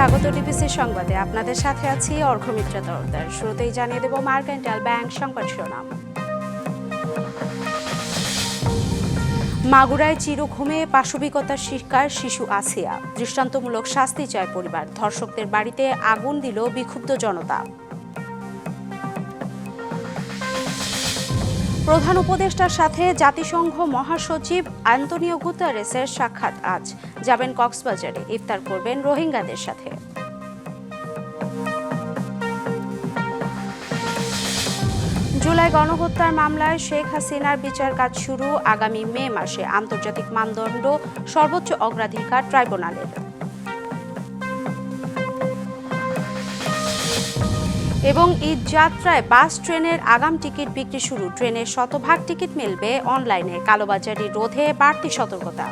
স্বাগত ডিবিসি সংবাদে। আপনাদের সাথে আছি অর্ঘমিত্র তরফদার শুরুতেই জানিয়ে দেব মার্কেন্টাল ব্যাংক সংবাদ শিরোনাম। মাগুরায় চিরঘুমে পাশবিকতার শিকার শিশু আসিয়া। দৃষ্টান্তমূলক শাস্তি চায় পরিবার। ধর্ষকদের বাড়িতে আগুন দিল বিক্ষুব্ধ জনতা। প্রধান উপদেষ্টার সাথে জাতিসংঘ মহাসচিব আন্তনিও গুতারেসের সাক্ষাৎ আজ। যাবেন কক্সবাজারে। ইফতার করবেন রোহিঙ্গাদের সাথে। জুলাই গণহত্যার মামলায় শেখ হাসিনার বিচার কাজ শুরু আগামী মে মাসে। আন্তর্জাতিক মানদণ্ড সর্বোচ্চ অগ্রাধিকার ট্রাইব্যুনালের। এবং ঈদ যাত্রায় বাস, ট্রেনের আগাম টিকিট বিক্রি শুরু। ট্রেনের শতভাগ টিকিট মিলবে অনলাইনে। কালোবাজারি রোধে বাড়তি সতর্কতা।